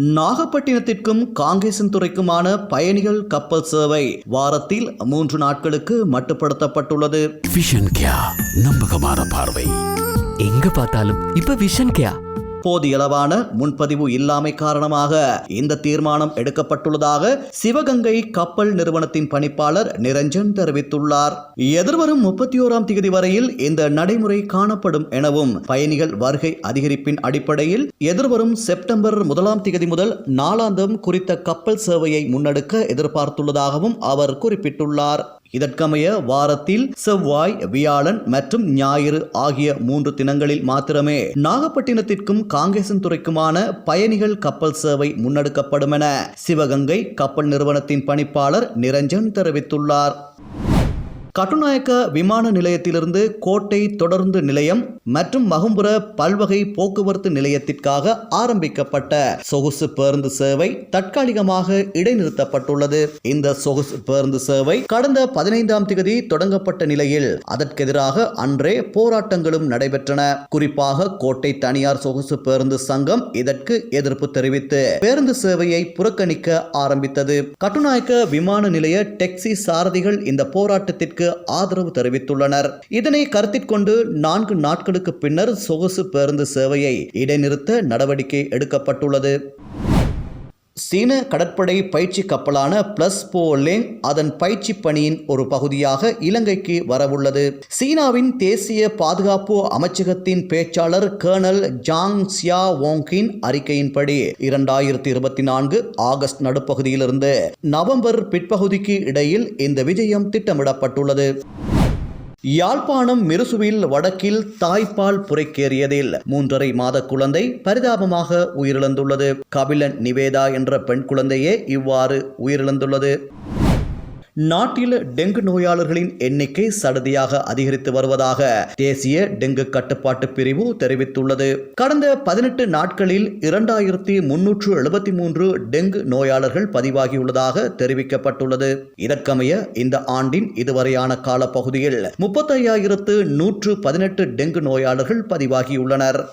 நாகப்பட்டினத்திற்கும் காங்கேசன்துறைக்குமான பயணிகள் கப்பல் சேவை வாரத்தில் மூன்று நாட்களுக்கு மட்டுப்படுத்தப்பட்டுள்ளது. விஷன் கியா நம்பகமான பார்வை. எங்க பார்த்தாலும் இப்ப விஷன் கேயா போதியளவான முன்பதிவு இல்லாமை காரணமாக இந்த தீர்மானம் எடுக்கப்பட்டுள்ளதாக சிவகங்கை கப்பல் நிறுவனத்தின் பணிப்பாளர் நிரஞ்சன் தெரிவித்துள்ளார். எதிர்வரும் முப்பத்தி ஓராம் தேதி வரையில் இந்த நடைமுறை காணப்படும் எனவும் பயணிகள் வருகை அதிகரிப்பின் அடிப்படையில் எதிர்வரும் செப்டம்பர் முதலாம் தேதி முதல் நாளாந்தம் குறித்த கப்பல் சேவையை முன்னெடுக்க எதிர்பார்த்துள்ளதாகவும் அவர் குறிப்பிட்டுள்ளார். இதற்கமைய வாரத்தில் செவ்வாய் வியாழன் மற்றும் ஞாயிறு ஆகிய மூன்று தினங்களில் மாத்திரமே நாகப்பட்டினத்திற்கும் காங்கேசன்துறைக்குமான பயணிகள் கப்பல் சேவை முன்னெடுக்கப்படும் என சிவகங்கை கப்பல் நிறுவனத்தின் பணிப்பாளர் நிரஞ்சன் தெரிவித்துள்ளார். கட்டுநாயக்க விமான நிலையத்திலிருந்து கோட்டை தொடர்ந்து நிலையம் மற்றும் மகும்புர பல்வகை போக்குவரத்து நிலையத்திற்காக ஆரம்பிக்கப்பட்ட சொகுசு பேருந்து சேவை தற்காலிகமாக இடைநிறுத்தப்பட்டுள்ளது. இந்த சொகுசு பேருந்து சேவை கடந்த பதினைந்தாம் தேதி தொடங்கப்பட்ட நிலையில் அதற்கெதிராக அன்றே போராட்டங்களும் நடைபெற்றன. குறிப்பாக கோட்டை தனியார் சொகுசு பேருந்து சங்கம் இதற்கு எதிர்ப்பு தெரிவித்து பேருந்து சேவையை புறக்கணிக்க ஆரம்பித்தது. கட்டுநாயக்க விமான நிலைய டெக்ஸி சாரதிகள் இந்த போராட்டத்திற்கு ஆதரவு தெரிவித்துள்ளனர். இதனை கருத்தில் கொண்டு நான்கு நாட்களுக்கு பின்னர் சொகுசு பேருந்து சேவையை இடைநிறுத்த நடவடிக்கை எடுக்கப்பட்டுள்ளது. சீன கடற்படை பயிற்சி கப்பலான பிளஸ் போலேங் அதன் பயிற்சி பணியின் ஒரு பகுதியாக இலங்கைக்கு வரவுள்ளது. சீனாவின் தேசிய பாதுகாப்பு அமைச்சகத்தின் பேச்சாளர் கர்னல் ஜாங் சியா வோங்கின் அறிக்கையின்படி இரண்டாயிரத்தி இருபத்தி நான்கு ஆகஸ்ட் நடுப்பகுதியிலிருந்து நவம்பர் பிற்பகுதிக்கு இடையில் இந்த விஜயம் திட்டமிடப்பட்டுள்ளது. யாழ்ப்பாணம் மிருசுவில் வடக்கில் தாய்ப்பால் புரைக்கேறியதில் மூன்றரை மாத குழந்தை பரிதாபமாக உயிரிழந்துள்ளது. கபிலன் நிவேதா என்ற பெண் குழந்தையே இவ்வாறு உயிரிழந்துள்ளது. நாட்டில் டெங்கு நோயாளர்களின் எண்ணிக்கை சடதியாக அதிகரித்து வருவதாக தேசிய டெங்கு கட்டுப்பாட்டு பிரிவு தெரிவித்துள்ளது. கடந்த பதினெட்டு நாட்களில் இரண்டாயிரத்தி முன்னூற்று எழுபத்தி மூன்று டெங்கு நோயாளர்கள் பதிவாகியுள்ளதாக தெரிவிக்கப்பட்டுள்ளது. இதற்கமைய இந்த ஆண்டின் இதுவரையான காலப்பகுதியில் முப்பத்தையாயிரத்து நூற்று பதினெட்டு டெங்கு நோயாளர்கள் பதிவாகியுள்ளனர்.